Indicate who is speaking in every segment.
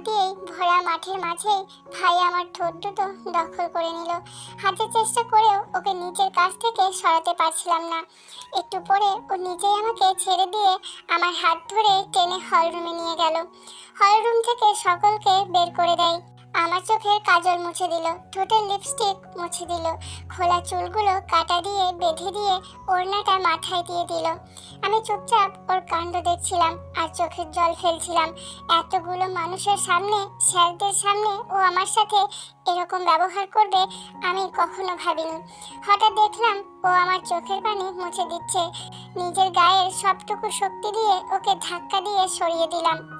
Speaker 1: দিয়েই ভরা মাঠের মাঝেই ভাই আমার ঠোঁট দুটো দখল করে নিল। হাতের চেষ্টা করেও ওকে নিজের কাছ থেকে সরাতে পারছিলাম না। একটু পরে ও নিজেই আমাকে ছেড়ে দিয়ে আমার হাত ধরে টেনে হল রুমে নিয়ে গেল। হল রুম থেকে সকলকে বের করে দেয়। আমার চোখের কাজল মুছে দিল ঠোঁটের লিপস্টিক মুছে দিল, খোলা চুলগুলো কাটা দিয়ে, বেঁধে দিয়ে ওড়নাটা মাথায় দিয়ে দিল। আমি চুপচাপ ওর কাণ্ড দেখছিলাম আর চোখের জল ফেলছিলাম। এতগুলো মানুষের সামনে, স্যারদের সামনে ও আমার সাথে এরকম ব্যবহার করবে আমি কখনো ভাবিনি। হঠাৎ দেখলাম ও আমার চোখের পানি মুছে দিচ্ছে। নিজের গায়ের সবটুকু শক্তি দিয়ে ওকে ধাক্কা দিয়ে সরিয়ে দিলাম।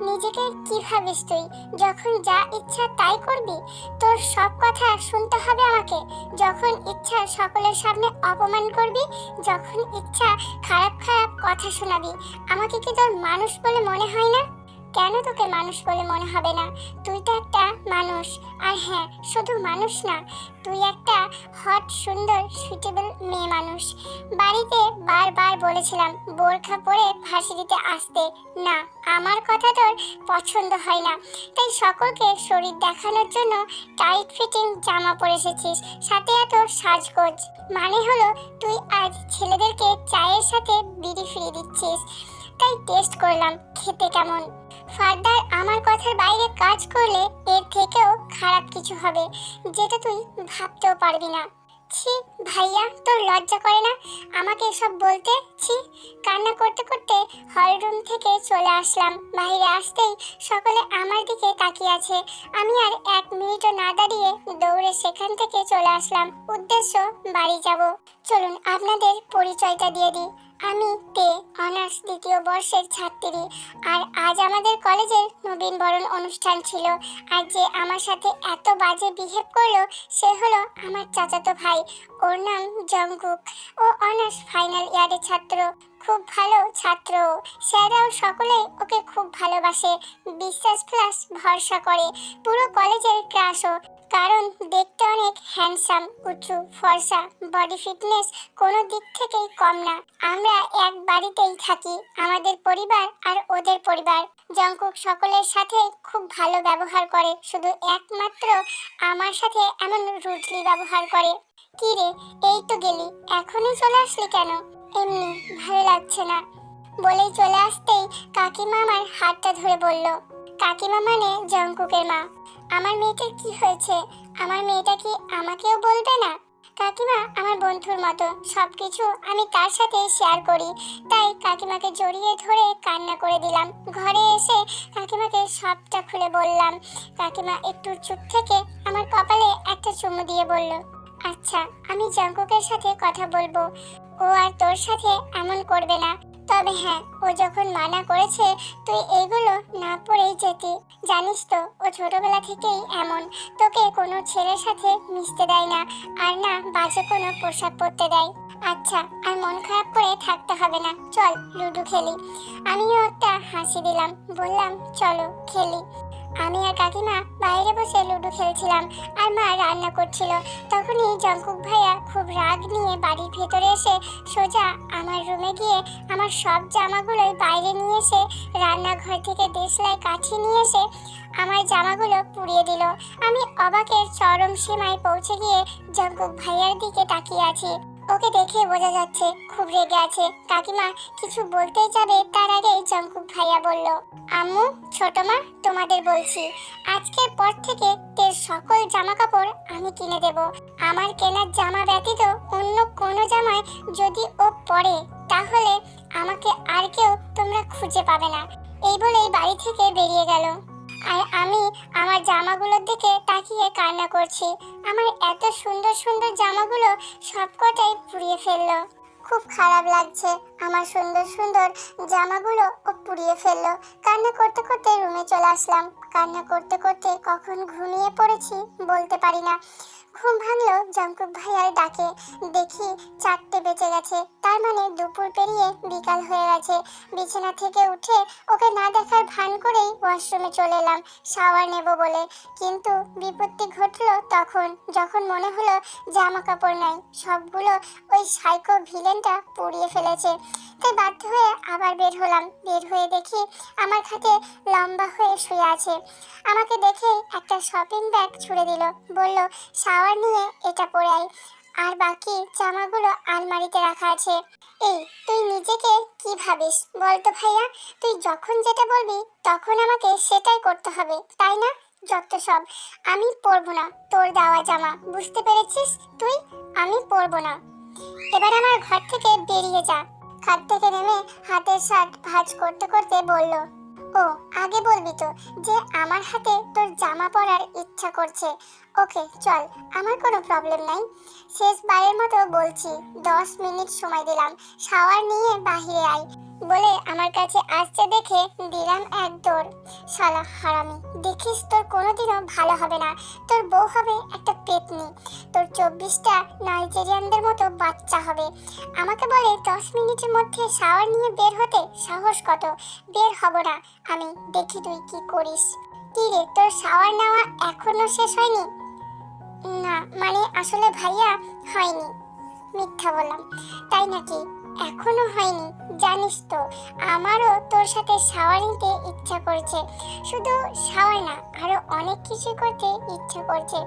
Speaker 1: নিজেকে কি ভাবিস তুই? যখন যা ইচ্ছা তাই করবি? তোর সব কথা শুনতে হবে আমাকে। যখন ইচ্ছা সকলের সামনে অপমান করবি, যখন ইচ্ছা খারাপ খারাপ কথা শোনাবি, আমাকে কি তোর মানুষ বলে মনে হয় না? কেন তোকে মানুষ বলে মনে হবে না? তুই তো একটা মানুষ। আর হ্যাঁ শুধু মানুষ না, তুই একটা হট, সুন্দর সুইটেবল মেয়ে মানুষ। বাড়িতে বারবার বলেছিলাম, বোরখা পরে ভার্সিটিতে আসতে। না, আমার কথা তোর পছন্দ হয় না। তাই সকলকে শরীর দেখানোর জন্য টাইট ফিটিং জামা পরে এসেছিস, সাথে এত সাজগোজ। মানে হলো, তুই আজ ছেলেদেরকে চায়ের সাথে বিড়ি ফিরিয়ে দিচ্ছিস। তাই টেস্ট করলাম, খেতে কেমন? ফার্দার আমার কথার বাইরে কাজ করলে এর থেকেও খারাপ কিছু হবে, যেটা তুই ভাবতেও পারবি না। ছি, ভাইয়া, তোর লজ্জা করে না? আমাকে এসব বলতে, ছি, কান্না করতে করতে হল রুম থেকে চলে আসলাম। বাইরে আসতেই সকলে আমার দিকে তাকিয়ে আছে। আমি আর এক মিনিটও না দাঁড়িয়ে দৌড়ে সেখান থেকে চলে আসলাম। উদ্দেশ্য, বাড়ি যাব। চলুন, আপনাদের পরিচয়টা দিয়ে দিই। আমি তে, অনার্স দ্বিতীয় বর্ষের ছাত্রী। আর আজ আমাদের কলেজের নবীন বরণ অনুষ্ঠান ছিল। আর যে আমার সাথে এত বাজে বিহেভ করল, সে হলো আমার চাচাতো ভাই। ওর নাম জঙ্গুক। ও অনার্স ফাইনাল ইয়ারের ছাত্র। খুব ভালো ছাত্র। স্যাররাও সকলেই ওকে খুব ভালোবাসে। বিশ্বাস প্লাস ভরসা করে। পুরো কলেজের ক্রাশও কারণ দেখতে অনেক হ্যান্ডসাম উঁচু, ফর্সা বডি ফিটনেস কোনো দিক থেকেই কম না। আমরা এক বাড়িতেই থাকি, আমাদের পরিবার আর ওদের পরিবার। জঙ্কুক সকলের সাথে খুব ভালো ব্যবহার করে। শুধু একমাত্র আমার সাথে এমন রুডলি ব্যবহার করে। কি রে এই তো গেলি, এখনই চলে আসলি কেন? এমনি, ভালো লাগছে না। বলেই চলে আসতেই কাকিমা আমার হাতটা ধরে বলল, কাকিমা মানে জঙ্কুকের মা। আমার মেয়েটার কি হয়েছে? আমার মেয়েটা কি আমাকেও বলবে না? কাকিমা আমার বন্ধুর মতো সব কিছু আমি তার সাথে শেয়ার করি। তাই কাকিমাকে জড়িয়ে ধরে কান্না করে দিলাম। ঘরে এসে কাকিমাকে সবটা খুলে বললাম। কাকিমা একটু চুপ থেকে আমার কপালে একটা চুমু দিয়ে বলল আচ্ছা আমি জঙ্কুকের সাথে কথা বলব। ও আর তোর সাথে এমন করবে না। তবে হ্যাঁ ও যখন মানা করেছে, তুই এইগুলো না পরেই যেতি। জানিস তো, ও ছোটবেলা থেকেই এমন। তোকে কোনো ছেলের সাথে মিশতে দেয় না, আর না বাজে কোনো পোশাক পরতে দেয়। আচ্ছা আর মন খারাপ করে থাকতে হবে না। চল, লুডো খেলি। আমিও একটা হাসি দিলাম। বললাম, চলো, খেলি। আমি আর কাকিমা বাইরে বসে লুডো খেলছিলাম আর মা রান্না করছিল। তখনই জঙ্কুক ভাইয়া খুব রাগ নিয়ে বাড়ির ভেতরে এসে সোজা আমার রুমে গিয়ে আমার সব জামাগুলোই বাইরে নিয়ে এসে রান্নাঘর থেকে দেশলাই কাঠি নিয়ে এসে আমার জামাগুলো পুড়িয়ে দিল। আমি অবাকের চরম সীমায় পৌঁছে গিয়ে জঙ্কুক ভাইয়ার দিকে তাকিয়ে আছি। ওকে দেখে বোঝা যাচ্ছে খুব রেগে আছে। কাকিমা কিছু বলতেই যাবে তার আগে জঙ্কুক ভাইয়া বলল আম্মু, ছোট মা, তোমাদের বলছি আজকের পর থেকে তের সকল জামা কাপড় আমি কিনে দেব। আমার কেনার জামা ব্যতীত অন্য কোনো জামায় যদি ও পরে, তাহলে আমাকে আর কেউ তোমরা খুঁজে পাবে না। এই বলেই বাড়ি থেকে বেরিয়ে গেল। আর আমি আমার জামাগুলোর দিকে তাকিয়ে কান্না করছি। আমার এত সুন্দর সুন্দর জামাগুলো সবকটাই পুড়িয়ে ফেলল। খুব খারাপ লাগছে। আমার সুন্দর সুন্দর জামাগুলো ও পুড়িয়ে ফেলল। কান্না করতে করতে রুমে চলে আসলাম। কান্না করতে করতে কখন ঘুমিয়ে পড়েছি বলতে পারি না। ঘুম ভাঙলো জঙ্কুক ভাইয়ার ডাকে। দেখি চারটে বেজে গেছে, তার মানে দুপুর পেরিয়ে বিকাল হয়ে গেছে। বিছানা থেকে উঠে ওকে না দেখার ভান করেই ওয়াশরুমে চলে এলাম, শাওয়ার নেব বলে। কিন্তু বিপত্তি ঘটলো তখন, যখন মনে হলো জামা কাপড় নাই, সবগুলো ওই সাইকো ভিলেনটা পুড়িয়ে ফেলেছে। তাই বাধ্য হয়ে আবার বের হলাম। বের হয়ে দেখি আমার খাটে লম্বা হয়ে শুয়ে আছে। আমাকে দেখে একটা শপিং ব্যাগ ছুড়ে দিল। বলল, শাওয়ার নিয়ে এটা পরে আয়। আর বাকি জামাগুলো আলমারিতে রাখা আছে। এই, তুই নিজেকে কি ভাবিস? বলতো ভাইয়া, তুই যখন যেটা বলবি তখন আমাকে সেটাই করতে হবে, তাই না? যত সব। আমি পরবো না তোর দেওয়া জামা। বুঝতে পেরেছিস তুই? আমি পরবো না। এবার আমার ঘর থেকে বেরিয়ে যা। খাট থেকে নেমে হাতের শার্ট ভাঁজ করতে করতে বলল, ও, আগে বলবি তো যে আমার হাতে তোর জামা পরার ইচ্ছা করছে। ওকে, চল, আমার কোনো প্রবলেম নাই। শেষবারের মতো বলছি, দশ মিনিট সময় দিলাম। শাওয়ার নিয়ে বাহিরে আয়। বলে আমার কাছে আসছে দেখে দিলাম এক দৌড়। শালা হারামি, দেখিস তোর কোনোদিনও ভালো হবে না। তোর বউ হবে একটা পেতনি। তোর চব্বিশটা নাইজেরিয়ানদের মতো বাচ্চা হবে। আমাকে বলে দশ মিনিটের মধ্যে শাওয়ার নিয়ে বের হতে সাহস কত? বের হব না। আমি দেখি তুই কি করিস। কি রে, তোর শাওয়ার নেওয়া এখনও শেষ হয়নি? না মানে আসলে ভাইয়া হয়নি। মিথ্যা বললাম। তাই নাকি? এখনও হয়নি, জানিস তো। আমারও তোর সাথে শাওয়ার নিতে ইচ্ছা করছে। শুধু শাওয়ার না, আরও অনেক কিছু করতে ইচ্ছা করছে।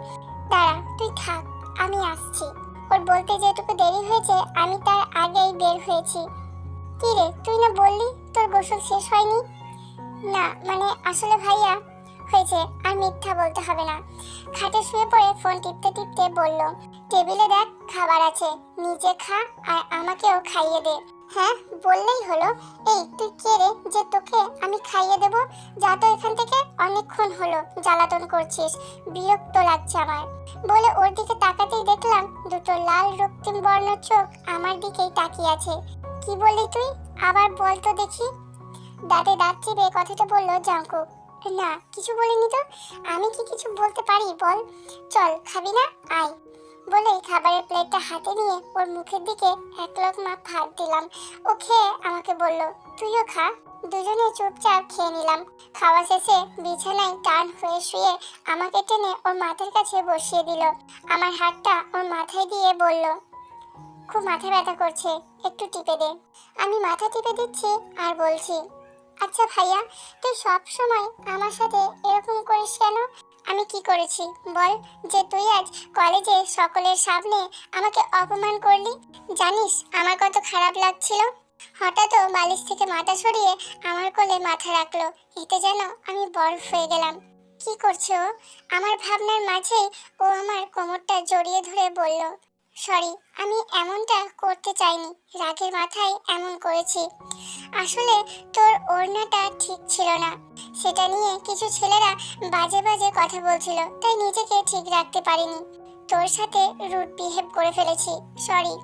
Speaker 1: দাঁড়া, তুই থাক, আমি আসছি। ওর বলতে যেটুকু দেরি হয়েছে, আমি তার আগেই বের হয়েছি। কি রে, তুই না বললি তোর গোসল শেষ হয়নি? না মানে আসলে ভাইয়া হয়েছে, আর মিথ্যা বলতে হবে না। খাটে শুয়ে পড়ে ফোন টিপতে টিপতে বলল, টেবিলে দেখ, খাবার আছে, নিজে খা, আর আমাকেও খাইয়ে দে। হ্যাঁ বললেই হলো। এই, তুই কে রে যে তোকে আমি খাইয়ে দেব? যা তো এখান থেকে অনেকক্ষণ হলো জ্বালাতন করছিস, বিরক্ত লাগছে আমার। বলে ওর দিকে তাকাতেই দেখলাম দুটো লাল রক্তিম বর্ণ চোখ আমার দিকেই তাকিয়ে আছে। কি বললি তুই? আবার বল তো দেখি। দাঁতে দাঁত চিপে কথাটা বলল জাঙ্কুক না, কিছু বলিনি তো। আমি কি কিছু বলতে পারি? বল। চল, খাবি না? আয়। বলে খাবারের প্লেটটা হাতে নিয়ে ওর মুখের দিকে এক লোকমা ভাত দিলাম। ও খেয়ে আমাকে বলল, তুইও খা। দুজনে চুপচাপ খেয়ে নিলাম। খাওয়া শেষে বিছানায় টান হয়ে শুয়ে আমাকে টেনে ওর মাথার কাছে বসিয়ে দিল। আমার হাতটা ওর মাথায় দিয়ে বলল, খুব মাথা ব্যথা করছে, একটু টিপে দে। আমি মাথা টিপে দিচ্ছি আর বলছি আচ্ছা ভাইয়া তুই সব সময় আমার সাথে এরকম করিস কেন? আমি কি করেছি? বল, যে তুই আজ কলেজে সকলের সামনে আমাকে অপমান করলি, জানিস আমার কত খারাপ লাগছিল? হঠাৎ বালিশ থেকে মাথা সরিয়ে আমার কোলে মাথা রাখল। এতে যেন আমি বরফ হয়ে গেলাম। কি করছ? আমার ভাবনার মাঝেই ও আমার কোমরটা জড়িয়ে ধরে বলল সরি, আমি এমনটা করতে চাইনি। রাগের মাথায় এমন করেছি। আসলে তোর ওড়নাটা ঠিক ছিল না। সেটা নিয়ে কিছু ছেলেরা বাজে বাজে কথা বলছিল, তাই নিজেকে ঠিক রাখতে পারিনি। তোর সাথে রুট বিহেভ করে ফেলেছি, সরি।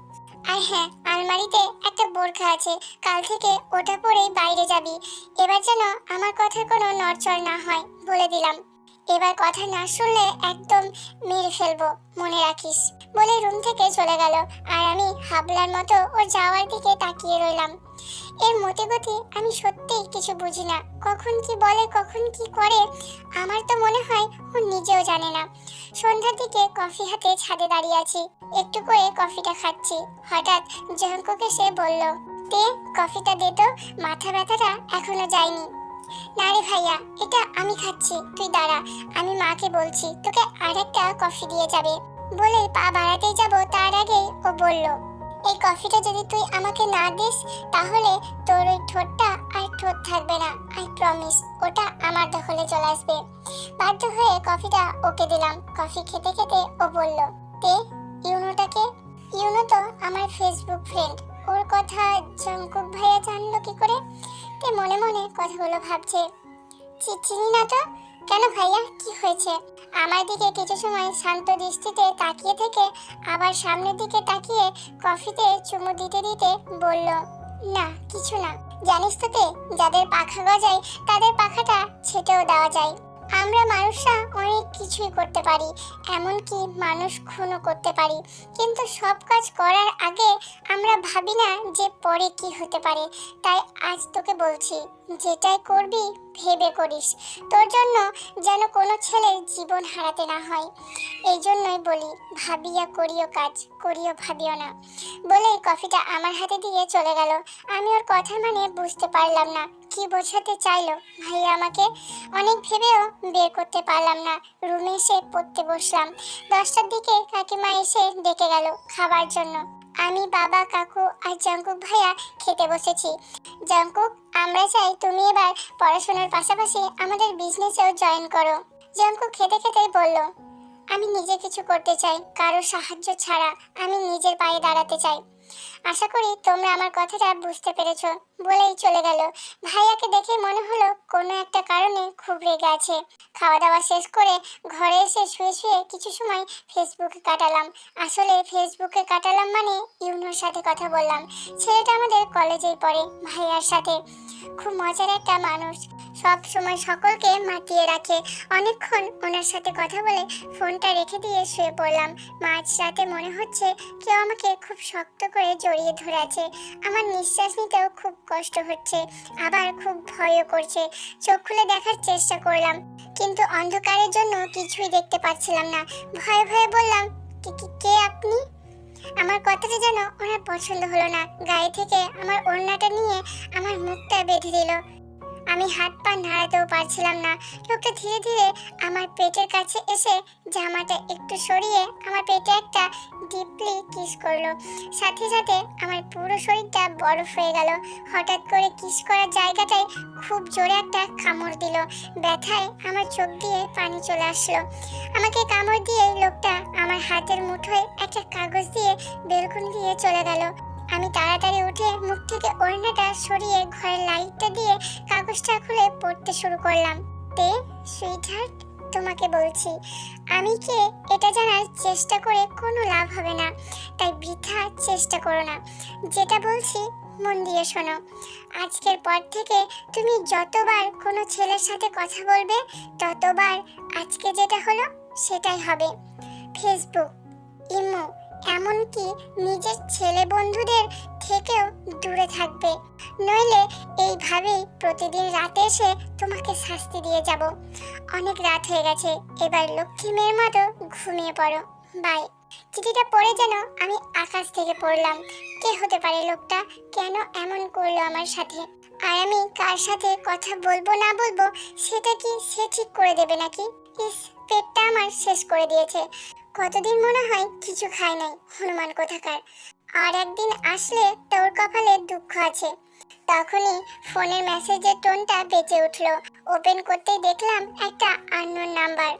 Speaker 1: আর হ্যাঁ আলমারিতে একটা বোরখা আছে, কাল থেকে ওটা পরেই বাইরে যাবি। এবার যেন আমার কথার কোনো নড়চড় না হয়, বলে দিলাম। এবার কথা না শুনলে একদম মেরে ফেলব, মনে রাখিস। বলে রুম থেকে চলে গেল, আর আমি হাবলার মতো ওর যাওয়ার দিকে তাকিয়ে রইলাম। এর মতে গতি আমি সত্যিই কিছু বুঝি না, কখন কি বলে, কখন কি করে, আমার তো মনে হয় ও নিজেও জানে না। সন্ধ্যার দিকে কফি হাতে ছাদে দাঁড়িয়ে আছি, একটু করে কফিটা খাচ্ছি। হঠাৎ জঙ্কুকে সে বলল, তে, কফিটা দে তো, মাথা ব্যথাটা এখনও যায়নি। না রে ভাইয়া, এটা আমি খাচ্ছি। তুই দাঁড়া, আমি মাকে বলছি, তোকে আরেকটা কফি দিয়ে যাবে। বলে পা বাড়াতেই যাব, তার আগেই ও বলল, এই কফিটা যদি তুই আমাকে না দিস, তাহলে তোর ওই ঠোঁটটা আর ঠোঁট থাকবে না আই প্রমিস ওটা আমার দখলে চলে আসবে। বাধ্য হয়ে কফিটা ওকে দিলাম। কফি খেতে খেতে ও বলল, তে ইউনোটাকে ইউনো তো আমার ফেসবুক ফ্রেন্ড ওর কথা জঙ্কুক ভাইয়া জানলো কি করে? তে মনে মনে কথাগুলো ভাবছে? চিনি না তো। কেন ভাইয়া? কি হয়েছে? আমার দিকে কিছু সময় শান্ত দৃষ্টিতে তাকিয়ে থেকে আবার সামনের দিকে তাকিয়ে কফিতে চুমু দিতে দিতে বলল, না, কিছু না। জানিস তো তে, যাদের পাখা গজায়, তাদের পাখাটা ছেটেও দেওয়া যায়। আমরা মানুষরা অনেক কিছুই করতে পারি, এমনকি মানুষ খুনও করতে পারি। কিন্তু সব কাজ করার আগে আমরা ভাবি না যে পরে কি হতে পারে। তাই আজ তোকে বলছি, যেটাই করবি ভেবে করিস। তোর জন্য যেন কোনো ছেলের জীবন হারাতে না হয়। এই জন্যই বলি, ভাবিয়া করিও কাজ, করিও ভাবিও না। বলে কফিটা আমার হাতে দিয়ে চলে গেল। আমি ওর কথা মানে বুঝতে পারলাম না। কি বোঝাতে চাইলো? ভাইয়া আমাকে অনেক ভেবেও বের করতে পারলাম না। রুমে এসে পড়তে বসলাম। দশটার দিকে কাকিমা এসে ডেকে গেল খাবার জন্য। আমি, বাবা, কাকু আর জঙ্কুক ভাইয়া খেতে বসেছি। জঙ্কুক, আমরা চাই তুমি এবার পড়াশোনার পাশাপাশি আমাদের বিজনেসেও জয়েন করো। জঙ্কুক খেতে খেতেই বলল, আমি নিজে কিছু করতে চাই, কারও সাহায্য ছাড়া। আমি নিজের পায়ে দাঁড়াতে চাই। আশা করি তোমরা আমার কথাটা বুঝতে পেরেছ, বলেই চলে গেল। ভাইয়াকে দেখে মনে হলো কোনো একটা কারণে খুব রেগে আছে। খাওয়া দাওয়া শেষ করে ঘরে এসে শুয়ে শুয়ে কিছু সময় ফেসবুকে কাটালাম। আসলে ফেসবুকে কাটালাম মানে ইউনোর সাথে কথা বললাম। ছেলেটা আমাদের কলেজেই পড়ে, ভাইয়ার সাথে। খুব মজার একটা মানুষ। সব সময় সকলকে মাতিয়ে রাখে। অনেকক্ষণ ওনার সাথে কথা বলে ফোনটা রেখে দিয়ে শুয়ে পড়লাম। মাঝ রাতে মনে হচ্ছে কেউ আমাকে খুব শক্ত করে জড়িয়ে ধরে আছে আমার নিঃশ্বাস নিতেও খুব কষ্ট হচ্ছে। আবার খুব ভয়ও করছে। চোখ খুলে দেখার চেষ্টা করলাম। কিন্তু অন্ধকারের জন্য কিছুই দেখতে পাচ্ছিলাম না। ভয়ে ভয়ে বললাম, "কি- কি- কে আপনি? আমার কথাটা যেন ওনার পছন্দ হলো না। গায়ে থেকে আমার ওড়নাটা নিয়ে আমার মুখটা বেঁধে দিল। আমি হাত পা নাড়াতেও পারছিলাম না। লোকটা ধীরে ধীরে আমার পেটের কাছে এসে জামাটা একটু সরিয়ে আমার পেটে একটা ডিপলি কিস করল। সাথে সাথে আমার পুরো শরীরটা বরফ হয়ে গেল। হঠাৎ করে কিস করার জায়গাটায় খুব জোরে একটা কামড় দিল। ব্যথায় আমার চোখ দিয়ে পানি চলে আসলো। আমাকে কামড় দিয়ে লোকটা আমার হাতের মুঠোয় একটা কাগজ দিয়ে বেলকুন দিয়ে চলে গেল। আমি তাড়াতাড়ি উঠে মুখ থেকে ওড়নাটা সরিয়ে ঘরের লাইটটা দিয়ে কাগজটা খুলে পড়তে শুরু করলাম। তে, সুইটহার্ট, তোমাকে বলছি, আমি কে এটা জানার চেষ্টা করে কোনো লাভ হবে না? তাই বৃথা চেষ্টা করো না। যেটা বলছি, মন দিয়ে শোনো। আজকের পর থেকে তুমি যতবার কোনো ছেলের সাথে কথা বলবে, ততবার আজকে যেটা হলো সেটাই হবে। ফেসবুক, ইমো এমনকি নিজের ছেলে বন্ধুদের থেকেও দূরে থাকবে। নইলে এইভাবেই প্রতিদিন রাতে এসে তোমাকে শাস্তি দিয়ে যাব। অনেক রাত হয়ে গেছে, এবার লক্ষ্মী মেয়ের মতো ঘুমিয়ে পড়ো। বাই। চিঠিটা পড়ে যেন আমি আকাশ থেকে পড়লাম। কে হতে পারে লোকটা কেন এমন করল আমার সাথে? আর আমি কার সাথে কথা বলব না বলব, সেটা কি সে ঠিক করে দেবে নাকি? ইস, পেটটা আমার শেষ করে দিয়েছে। কতদিন মনে হয় কিছু খাই নাই, হনুমান কোথাকার। আর একদিন আসলে তোর কপালে দুঃখ আছে। তখনই ফোনের মেসেজের টোনটা বেঁচে উঠল। ওপেন করতেই দেখলাম একটা আননোন নাম্বার।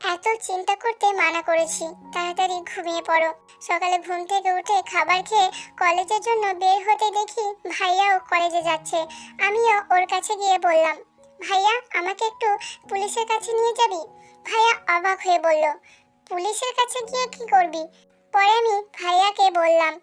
Speaker 1: এত চিন্তা করতে মানা করেছি, তাড়াতাড়ি ঘুমিয়ে পড়ো। সকালে ঘুম থেকে উঠে খাবার খেয়ে কলেজের জন্য বের হতে দেখি ভাইয়াও কলেজে যাচ্ছে। আমিও ওর কাছে গিয়ে বললাম, ভাইয়া, আমাকে একটু পুলিশের কাছে নিয়ে যাবি? ভাইয়া অবাক হয়ে বলল পুলিশের কাছে গিয়ে কি করবি? পরে আমি ভাইয়াকে বললাম,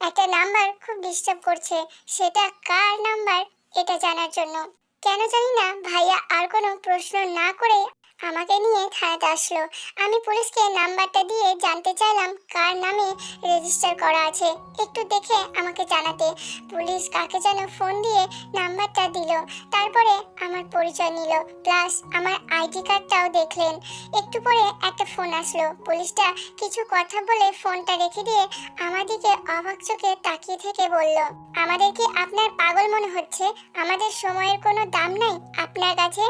Speaker 1: একটা নাম্বার খুব ডিস্টার্ব করছে। সেটা কার নাম্বার? এটা জানার জন্য। কেন জানি না, ভাইয়া আর কোনো প্রশ্ন না করে আমাকে নিয়ে থানাতে আসলো। আমি পুলিশকে নাম্বারটা দিয়ে জানতে চাইলাম কার নামে রেজিস্টার করা আছে। একটু দেখে আমাকে জানাতে। পুলিশ কাকে যেন ফোন দিয়ে নাম্বারটা দিল। তারপরে আমার পরিচয় নিল। প্লাস আমার আইডি কার্ডটাও দেখলেন। একটু পরে একটা ফোন আসলো। পুলিশটা কিছু কথা বলে ফোনটা রেখে দিয়ে আমার দিকে অবাক চোখে তাকিয়ে থেকে বলল, আমাদের কি আপনার পাগল মনে হচ্ছে? আমাদের সময়ের কোনো দাম নাই আপনার কাছে?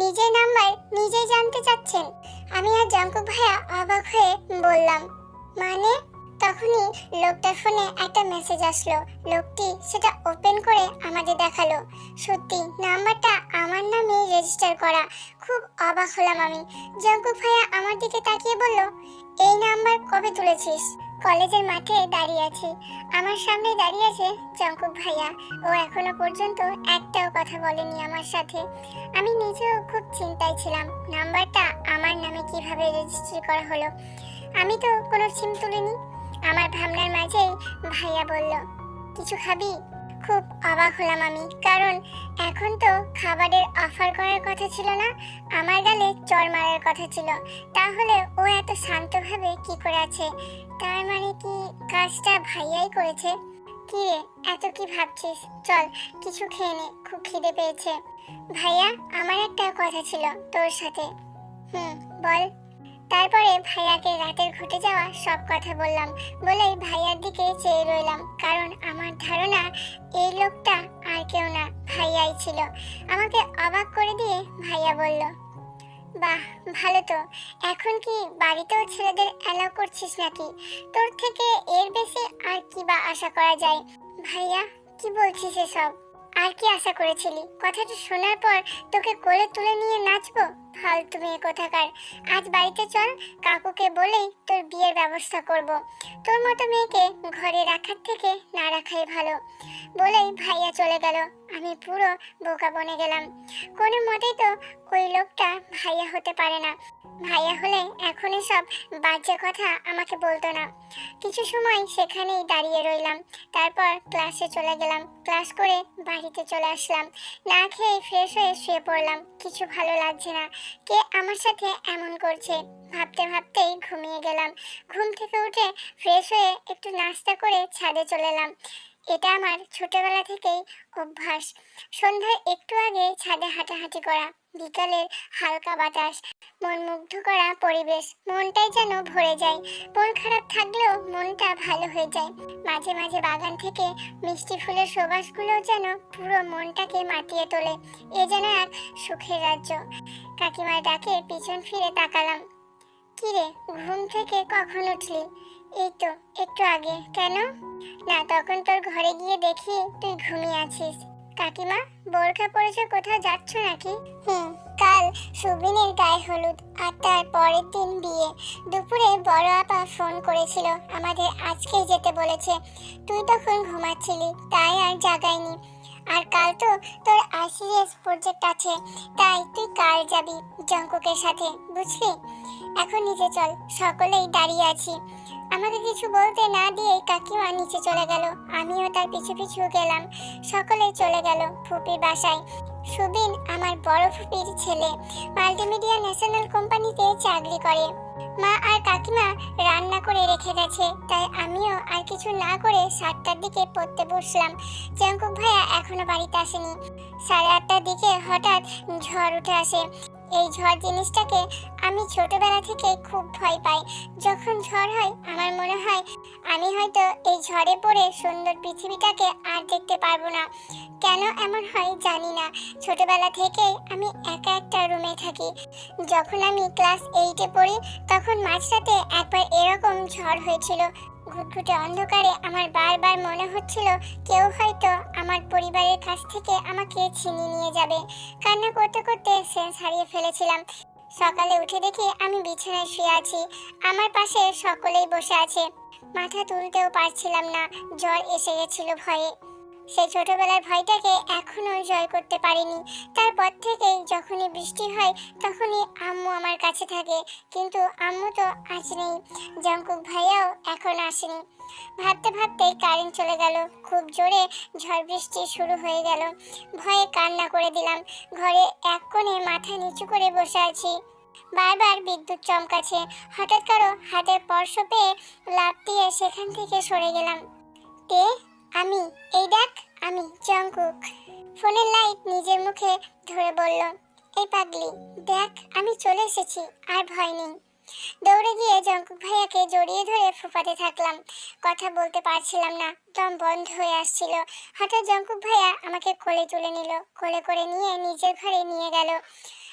Speaker 1: নিজের নাম্বার নিজেই জানতে চাচ্ছেন। আমি আর জঙ্কু ভাইয়া অবাক হয়ে বললাম মানে? তখনই লোকটার ফোনে একটা মেসেজ আসলো। লোকটি সেটা ওপেন করে আমাদের দেখাল। সত্যি, নাম্বারটা আমার নামে রেজিস্টার করা। খুব অবাক হলাম আমি। জঙ্কু ভাইয়া আমার দিকে তাকিয়ে বলল, এই নাম্বার কবে তুলেছিস? কলেজের মাঠে দাঁড়িয়ে আছি। আমার সামনে দাঁড়িয়ে আছে জঙ্কুক ভাইয়া। ও এখনও পর্যন্ত একটাও কথা বলেনি আমার সাথে। আমি নিজেও খুব চিন্তায় ছিলাম, নাম্বারটা আমার নামে কীভাবে রেজিস্ট্রি করা হলো। আমি তো কোনো সিম তুলিনি। আমার ভাবনার মাঝেই ভাইয়া বলল, কিছু খাবি? খুব অবাক হলাম আমি। কারণ এখন তো খাবারের অফার করার কথা ছিল না, আমার গালে চর মারার কথা ছিল। তাহলে ও এত শান্তভাবে কি করে আছে? তার মানে কি কাজটা ভাইয়াই করেছে? কি রে, এত কি ভাবছিস? চল, কিছু খেয়ে নে, খুব খিদে পেয়েছে। ভাইয়া, আমার একটা কথা ছিল তোর সাথে। হুম, বল। তারপরে ভাইয়াকে রাতের ঘটে যাওয়া সব কথা বললাম, বলেই ভাইয়ার দিকে চেয়ে রইলাম। কারণ আমার ধারণা, এই লোকটা আর কেউ না, ভাইয়াই ছিল। আমাকে অবাক করে দিয়ে ভাইয়া বলল, বাহ, ভালো তো। এখন কি বাড়িতেও ছেলেদের অ্যালাউ করছিস নাকি? তোর থেকে এর বেশি আর কি বা আশা করা যায়? ভাইয়া, কি বলছিস এসব? আর কি আশা করেছিলি? কথাটা শোনার পর তোকে কোলে তুলে নিয়ে নাচবো? ফালতু মেয়ে কোথাকার। আজ বাড়িতে চল, কাকুকে বলেই তোর বিয়ের ব্যবস্থা করব। তোর মতো মেয়েকে ঘরে রাখার থেকে না রাখাই ভালো। বলেই ভাইয়া চলে গেল। আমি পুরো বোকা বনে গেলাম। কোনো মতেই তো ওই লোকটা ভাইয়া হতে পারে না। ভাইয়া হলে এখনই সব বাজে কথা আমাকে বলতো না। কিছু সময় সেখানেই দাঁড়িয়ে রইলাম। তারপর ক্লাসে চলে গেলাম। ক্লাস করে বাড়িতে চলে আসলাম। না খেয়ে ফ্রেশ হয়ে শুয়ে পড়লাম। কিছু ভালো লাগছে না। কে আমার সাথে এমন করছে? ভাবতে ভাবতেই ঘুমিয়ে গেলাম। ঘুম থেকে উঠে ফ্রেশ হয়ে একটু নাস্তা করে ছাদে চলে এলাম। এটা আমার ছোটবেলা থেকেই অভ্যাস। সন্ধ্যার একটু আগে ছাদে হাঁটাহাঁটি করা। বিকালের হালকা বাতাস মন মুগ্ধ করা পরিবেশ, মনটাই যেন ভরে যায়। মন খারাপ থাকলেও মনটা ভালো হয়ে যায়। মাঝে মাঝে বাগান থেকে মিষ্টি ফুলের সুবাসগুলো যেন পুরো মনটাকে মাতিয়ে তোলে। এ যেন এক সুখের রাজ্য। কাকিমার ডাকে পিছন ফিরে তাকালাম। কিরে, ঘুম থেকে কখন উঠলি? এই তো, একটু আগে। কেন? না, তখন তোর ঘরে গিয়ে দেখি তুই ঘুমিয়ে আছিস। কাকিমা, বোরখা পরেছে, কোথাও যাচ্ছ নাকি? হুম, কাল সুবিনের গায়ে হলুদ আর তার পরের দিন বিয়ে। দুপুরে বড় আপা ফোন করেছিল, আমাদের আজকেই যেতে বলেছে। তুই তখন ঘুমাচ্ছিলি, তাই আর জাগাইনি আর কাল তো তোর আইসিএস প্রজেক্ট আছে, তাই তুই কাল যাবি জঙ্কুকের সাথে, বুঝলি? এখন নিচে চল, সকলেই দাঁড়িয়ে আছি। আমাকে কিছু বলতে না দিয়ে কাকিমা নিচে চলে গেল। আমিও তার পিছু পিছু গেলাম। সকলেই চলে গেল ফুপির বাসায়। সুবিন আমার বড় ফুপির ছেলে। মাল্টিমিডিয়া ন্যাশনাল কোম্পানিতে চাকরি করে। মা আর কাকিমা রান্না করে রেখে গেছে। তাই আমিও আর কিছু না করে সাতটার দিকে পড়তে বসলাম। জঙ্কুক ভাইয়া এখনও বাড়িতে আসেনি। সাড়ে আটটার দিকে হঠাৎ ঝড় উঠে আসে। এই ঝড় জিনিসটাকে আমি ছোটবেলা থেকে খুব ভয় পাই। যখন ঝড় হয়, আমার মনে হয় আমি হয়তো এই ঝড়ে পড়ে সুন্দর পৃথিবীটাকে আর দেখতে পারব না। কেন এমন হয় জানি না। ছোটবেলা থেকেই আমি একা একটা রুমে থাকি। যখন আমি ক্লাস এইটে পড়ি, তখন মাঝরাতে একবার এরকম ঝড় হয়েছিল। ঘুটঘুটে অন্ধকারে আমার বারবার মনে হচ্ছিল কেউ হয়তো আমার পরিবারের কাছ থেকে আমাকে ছিনিয়ে নিয়ে যাবে। কান্না করতে করতে সেন্স হারিয়ে ফেলেছিলাম। সকালে উঠে দেখি আমি বিছানায় শুয়ে আছি। আমার পাশে সকলেই বসে আছে। মাথা তুলতেও পারছিলাম না। জ্বর এসে গেছিল ভয়ে। সেই ছোটবেলার ভয়টাকে এখনও জয় করতে পারিনি। তারপর থেকেই যখনই বৃষ্টি হয়, তখনই আম্মু আমার কাছে থাকে। কিন্তু আম্মু তো আজ নেই জঙ্কুক ভাইয়াও এখন আসেনি। ভাবতে ভাবতে কারেন্ট চলে গেল। খুব জোরে ঝড় বৃষ্টি শুরু হয়ে গেল। ভয়ে কান্না করে দিলাম। ঘরে এক কোণে মাথা নিচু করে বসে আছি। বারবার বিদ্যুৎ চমকাছে হঠাৎ কারও হাতের স্পর্শ পেয়ে লাফ দিয়ে সেখান থেকে সরে গেলাম। তে আমি, এই দেখ, আমি, জঙ্কুক। ফোনের লাইট নিজের মুখে ধরে বলল, এই পাগলি, দেখ, আমি চলে এসেছি, আর ভয় নেই। দৌড়ে গিয়ে জঙ্কুক ভাইয়াকে জড়িয়ে ধরে ফুপাতে থাকলাম। কথা বলতে পারছিলাম না, দম বন্ধ হয়ে আসছিল। হঠাৎ জঙ্কুক ভাইয়া আমাকে কোলে তুলে নিল, কোলে করে নিয়ে নিজের ঘরে নিয়ে গেল।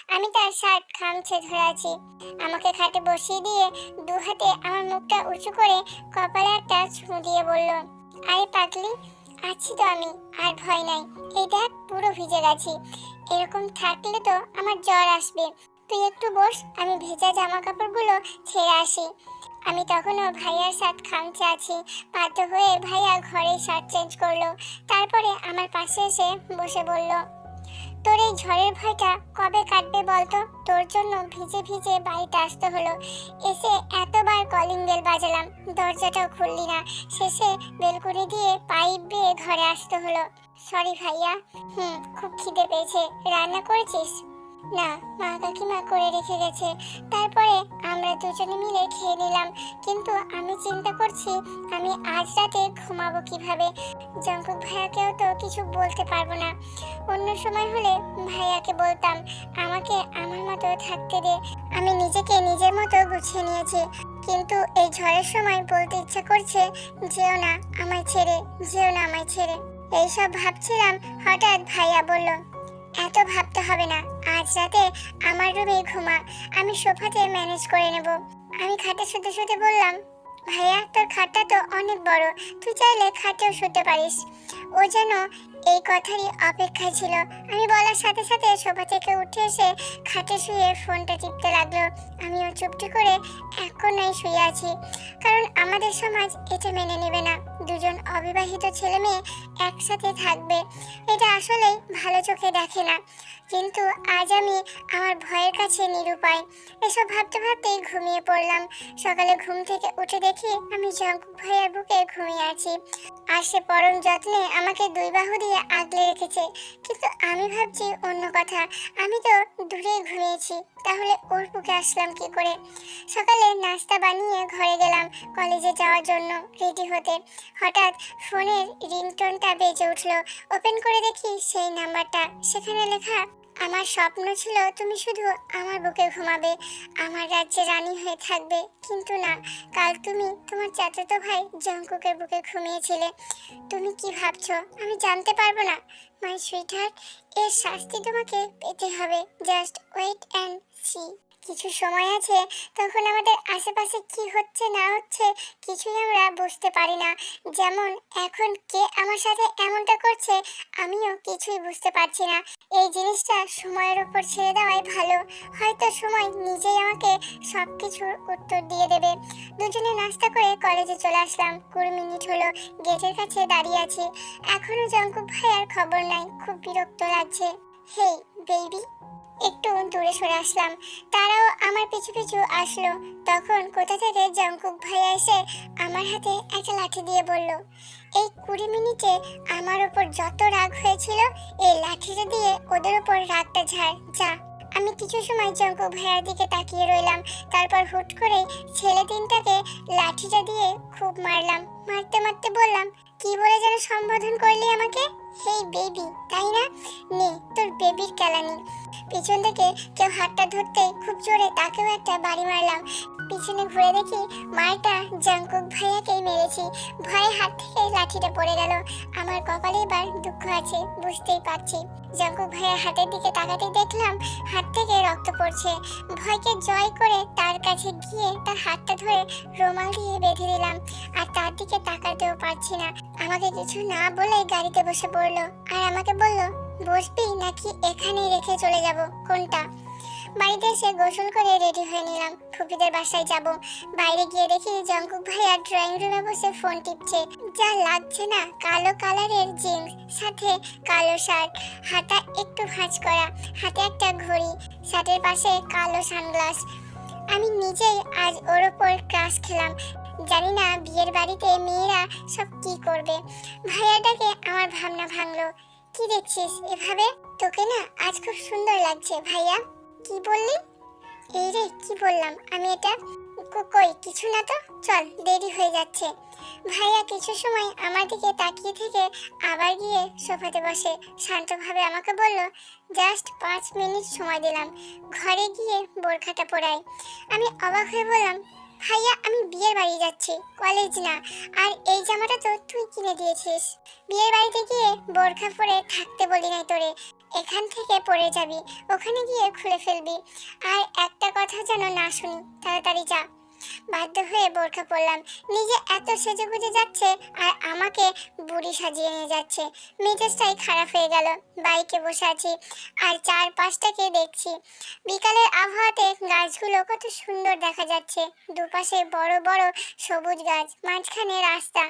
Speaker 1: আমি তার শার্ট খামছে ধরে আছি। আমাকে খাটে বসিয়ে দিয়ে দু হাতে আমার মুখটা উঁচু করে কপালে একটা ছুঁ দিয়ে বলল আরে পাগলি, আছি তো আমি, আর ভয় নাই। এই দেখ, পুরো ভিজে গেছি। এরকম থাকলে তো আমার জ্বর আসবে। তুই একটু বস, আমি ভেজা জামা কাপড়গুলো ছেড়ে আসি। আমি তখনও ভাইয়ার সাথ খামচে আছি। বাধ্য হয়ে ভাইয়া ঘরে শার্ট চেঞ্জ করল। তারপরে আমার পাশে এসে বসে বলল তোর এই ঝড়ের ভয়টা কবে কাটবে বলতো? তোর জন্য ভিজে ভিজে বাড়িতে আসতে হলো। এসে এতবার কলিং বেল বাজালাম। দরজাটাও খুললি না। শেষে বেলকুনি দিয়ে পাইপ বেয়ে ঘরে আসতে হলো। সরি ভাইয়া। হুম, খুব খিদে পেয়েছে। রান্না করেছিস? না, মা কাকিমা করে রেখে গেছে। তারপরে আমরা দুজনে মিলে খেয়ে নিলাম। কিন্তু আমি চিন্তা করছি, আমি আজ রাতে ঘুমাবো কীভাবে? জঙ্কুক ভাইয়াকেও তো কিছু বলতে পারব না। অন্য সময় হলে ভাইয়াকে বলতাম, আমাকে আমার মতো থাকতে দে। আমি নিজেকে নিজের মতো গুছিয়ে নিয়েছি। কিন্তু এই ঝড়ের সময় বলতে ইচ্ছা করছে, যেও না আমায় ছেড়ে, যেও না আমায় ছেড়ে। এইসব ভাবছিলাম, হঠাৎ ভাইয়া বলল এত ভাবতে হবে না। আজ রাতে আমার রুমে ঘুমা। আমি সোফাতে ম্যানেজ করে নেব। আমি খাটে শুতে শুতে বললাম, ভাইয়া, তোর খাটটা তো অনেক বড়। তুই চাইলে খাটেও শুতে পারিস। ও যেন এই কথারই অপেক্ষা ছিল। আমি বলার সাথে সাথে সোফা থেকে উঠে এসে খাটে শুয়ে ফোনটা টিপতে লাগল। আমিও চুপটি করে কোনায় শুয়ে আছি। কারণ আমাদের সমাজ এটা মেনে নেবে না। দুজন অবিবাহিত ছেলে মেয়ে একসাথে থাকবে। এটা আসলেই ভালো চোখে দেখে না। কিন্তু আজ আমি আমার ভয়ের কাছে নিরুপায়। এসব ভাবতে ভাবতেই ঘুমিয়ে পড়লাম। সকালে ঘুম থেকে উঠে দেখি আমি জঙ্কুক ভাইয়ের বুকে ঘুমিয়ে আছি। আর সে পরম যত্নে আমাকে দুই বাহু দিয়ে আগলে রেখেছে। কিন্তু আমি ভাবছি অন্য কথা। আমি তো দূরে ঘুমিয়েছি। তাহলে ওর বুকে আসলাম কি করে? সকালে নাস্তা বানিয়ে ঘরে গেলাম কলেজে যাওয়ার জন্য রেডি হতে। হঠাৎ ফোনের রিংটোনটা বেজে উঠল। ওপেন করে দেখি সেই নাম্বারটা। সেখানে লেখা আমার স্বপ্ন ছিল তুমি শুধু আমার বুকে ঘুমাবে, আমার রাজ্যে রানী হয়ে থাকবে। কিন্তু না, কাল তুমি তোমার চাচাতো ভাই জঙ্কুকের বুকে ঘুমিয়েছিলে। তুমি কি ভাবছ? আমি জানতে পারব না। মাই সুইটহার্ট এর শাস্তি তোমাকে পেতে হবে। জাস্ট ওয়েট অ্যান্ড সি কিছু সময় আছে, তখন আমাদের আশেপাশে কি হচ্ছে না হচ্ছে কিছুই আমরা বুঝতে পারি না। যেমন, এখন কে আমার সাথে এমনটা করছে, আমিও কিছুই বুঝতে পারছি না। এই জিনিসটা সময়ের উপর ছেড়ে দেওয়াই ভালো। হয়তো সময় নিজেই আমাকে সব কিছুর উত্তর দিয়ে দেবে। দুজনে নাস্তা করে কলেজে চলে আসলাম। কুড়ি মিনিট হলো, গেটের কাছে দাঁড়িয়ে আছি। এখনও জঙ্কুক ভাইয়ার খবর নাই, খুব বিরক্ত লাগছে। Hey, baby. একটু দূরে সরে আসলাম। তারাও আমার পিছু পিছু আসলো। তখন কোথা থেকে জঙ্কুক ভাইয়া এসে আমার হাতে একটা লাঠি দিয়ে বলল, এই কুড়ি মিনিটে আমার ওপর যত রাগ হয়েছিল, এই লাঠিটা দিয়ে ওদের ওপর রাগটা ঝাড়, যা। আমি কিছু সময় জঙ্কুক ভাইয়ার দিকে তাকিয়ে রইলাম। তারপর হুট করে ছেলে তিনটাকে লাঠিটা দিয়ে খুব মারলাম। মারতে মারতে বললাম, কি বলে যেন সম্বোধন করলি আমাকে? হেই বেবি তাই না? নে, তোর বেবির কেলানি পিছন থেকে কেউ হাতটা ধরতে খুব জোরে তাকেও একটা বাড়ি মারলাম। পিছনে ঘুরে দেখি মারটা জঙ্কুক ভাইয়াকেই মেরেছি। ভয়ে হাত থেকে লাঠিটা পড়ে গেল। আমার কপালে এবার দুঃখ আছে, বুঝতেই পারছি। জঙ্কুক ভাইয়ার হাতের দিকে তাকাতে দেখলাম হাত থেকে রক্ত পড়ছে। ভয়কে জয় করে তার কাছে গিয়ে তার হাতটা ধরে রুমাল দিয়ে বেঁধে দিলাম। আর তার দিকে তাকাতেও পারছি না। আমাকে কিছু না বলে গাড়িতে বসে পড়ল। আর আমাকে বলল, বসবি নাকি এখানেই রেখে চলে যাব? কোনটা? বাড়িতে এসে গোসল করে রেডি হয়ে নিলাম। ফুপিদের বাসায় যাব। বাইরে গিয়ে দেখি জঙ্কুক ভাইয়া ড্রয়িং রুমে বসে ফোন টিপছে। যা লাগছে না, কালো কালারের জিন্স, সাথে কালো শার্ট, হাতা একটু ভাঁজ করা, হাতে একটা ঘড়ি, শার্টের পাশে কালো সানগ্লাস। আমি নিজেই আজ ওর ওপর ক্রাশ খেলাম। জানি না বিয়ের বাড়িতে মেয়েরা সব কি করবে। ভাইয়াটাকে আমার ভাবনা ভাঙলো। কি দেখছিস এভাবে? তোকে না আজ খুব সুন্দর লাগছে ভাইয়া। কি বললি? এই রে, কি বললাম? আমি এটা কই, কিছু না তো? চল, দেরি হয়ে যাচ্ছে। ভাইয়া কিছু সময় আমার দিকে তাকিয়ে থেকে আবার গিয়ে সোফাতে বসে। শান্তভাবে আমাকে বলল, জাস্ট পাঁচ মিনিট সময় দিলাম। ঘরে গিয়ে বোরখাটা পরাই। আমি অবাক হয়ে বললাম ভাইয়া, আমি বিয়ের বাড়ি যাচ্ছি। কলেজ না। আর এই জামাটা তো তুই কিনে দিয়েছিস। বিয়ের বাড়িতে গিয়ে বোরখা পরে থাকতে বলি নাই তোরে। এখান থেকে পড়ে যাবি। ওখানে গিয়ে খুলে ফেলবি। আর একটা কথা যেন না শুনি, তাড়াতাড়ি যা। বাধ্য হয়ে বোরখা পরলাম। নিজে এত সেজে গুজে যাচ্ছে আর আমাকে বুড়ি সাজিয়ে নিয়ে যাচ্ছে। মেজাজটাই খারাপ হয়ে গেল। বাইকে বসে আছি আর চার পাঁচটাকে দেখছি। বিকালের আবহাওয়াতে গাছগুলো কত সুন্দর দেখা যাচ্ছে। দুপাশে বড় বড় সবুজ গাছ, মাঝখানে রাস্তা।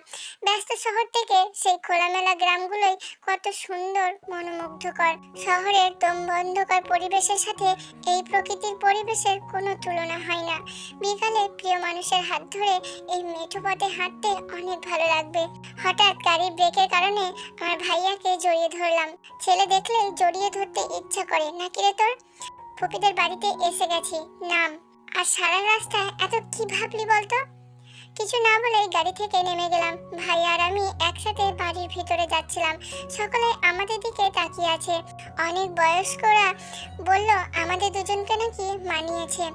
Speaker 1: ব্যস্ত শহর থেকে সেই খোলামেলা গ্রামগুলোই কত সুন্দর, মনোমুগ্ধকর। শহরের দমবন্ধকর পরিবেশের সাথে এই প্রকৃতির পরিবেশের কোনো তুলনা হয় না। বিকালে প্রিয় মানুষের হাত ধরে এই মেঠো পথে হাঁটতে অনেক ভালো লাগবে। হঠাৎ গাড়ির ব্রেকের কারণে আমার ভাইয়াকে জড়িয়ে ধরলাম। ছেলে দেখলে জড়িয়ে ধরতে ইচ্ছা করে, নাকি রে তোর? ফুপিদের বাড়িতে এসে গেছি, নাম। আর সারা রাস্তা এত কি ভাবলি বলতো? কিছু না বলে গাড়ি থেকে নেমে গেলাম। ভাই আর আমি একসাথে বাড়ির ভিতরে যাচ্ছিলাম। সকলে আমাদের দিকে তাকিয়ে আছে। অনেক বয়স্করা বলল, আমাদের দুজনকে নাকি মানিয়েছে।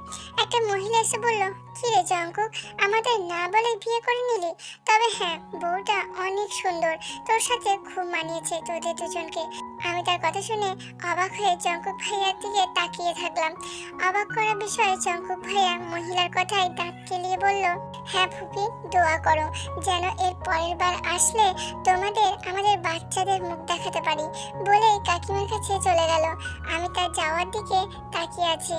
Speaker 1: একটা মহিলা এসে বলল, কি রে জঙ্কুক, আমাদের না বলে বিয়ে করে নিলি? তবে হ্যাঁ বউটা অনেক সুন্দর। তোর সাথে খুব মানিয়েছে তোদের দুজনকে। আমি তার কথা শুনে অবাক হয়ে চঙ্কুক ভাইয়ার দিকে তাকিয়ে থাকলাম। অবাক করা বিষয়ে চঙ্কুক ভাইয়া মহিলার কথায় দাঁত কেলিয়ে বলল হ্যাঁ ফুপি, দোয়া করো, যেন এর পরের বার আসলে তোমাদের, আমাদের বাচ্চাদের মুখ দেখাতে পারি। বলে কাকিমার কাছে চলে গেল। আমি তার যাওয়ার দিকে তাকিয়ে আছি।